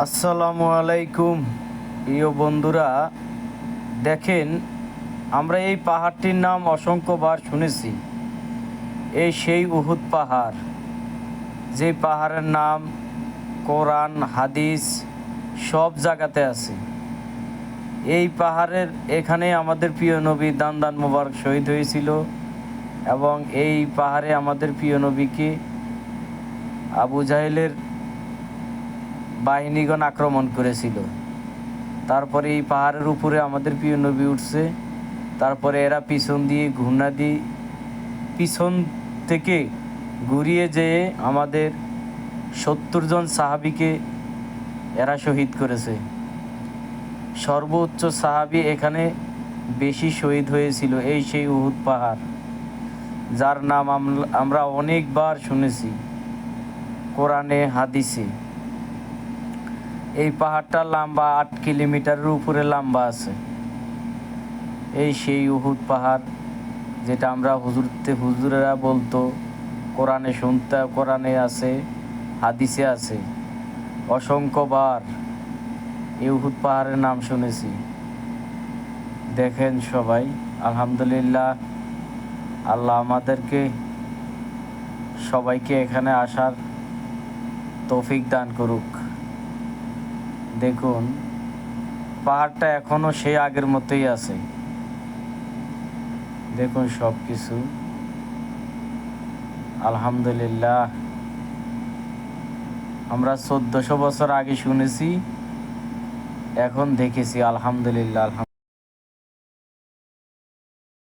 আসসালামু আলাইকুম। প্রিয় বন্ধুরা, দেখেন, আমরা এই পাহাড়টির নাম অসংখ্যবার শুনেছি। এই সেই উহুদ পাহাড়, যে পাহাড়ের নাম কোরআন, হাদিস সব জায়গাতে আছে। এই পাহাড়ের এখানে আমাদের প্রিয় নবী দান দান মোবারক শহীদ হয়েছিল এবং এই পাহাড়ে আমাদের প্রিয় নবীকে আবু জাহেলের বাহিনীগণ আক্রমণ করেছিল। তারপরে এই পাহাড়ের উপরে আমাদের প্রিয় নবী উঠছে। তারপরে এরা পিছন দিয়ে ঘূর্ণা দিয়ে পিছন থেকে ঘুরিয়ে যেয়ে আমাদের সত্তর জন সাহাবিকে এরা শহীদ করেছে। সর্বোচ্চ সাহাবি এখানে বেশি শহীদ হয়েছিল এই সেই উহুদ পাহাড়, যার নাম আমরা অনেকবার শুনেছি, কোরআনে, হাদিসে। এই পাহাড়টা লম্বা আট কিলোমিটারের উপরে লম্বা আছে। এই সেই উহুদ পাহাড় যেটা আমরা হুজুরতে হুজুরেরা বলতো, কোরআনে শুনতে, কোরআনে আছে, হাদিসে আছে। অসংখ্যবার এই উহুদ পাহাড়ের নাম শুনেছি। দেখেন সবাই, আলহামদুলিল্লাহ, আল্লাহ আমাদেরকে সবাইকে এখানে আসার তৌফিক দান করুক। দেখুন, পাহাড়টা এখনও সেই আগের মতোই আছে। দেখুন সব কিছু আলহামদুলিল্লাহ। আমরা চোদ্দশো বছর আগে শুনেছি, এখন দেখেছি, আলহামদুলিল্লাহ আলহাম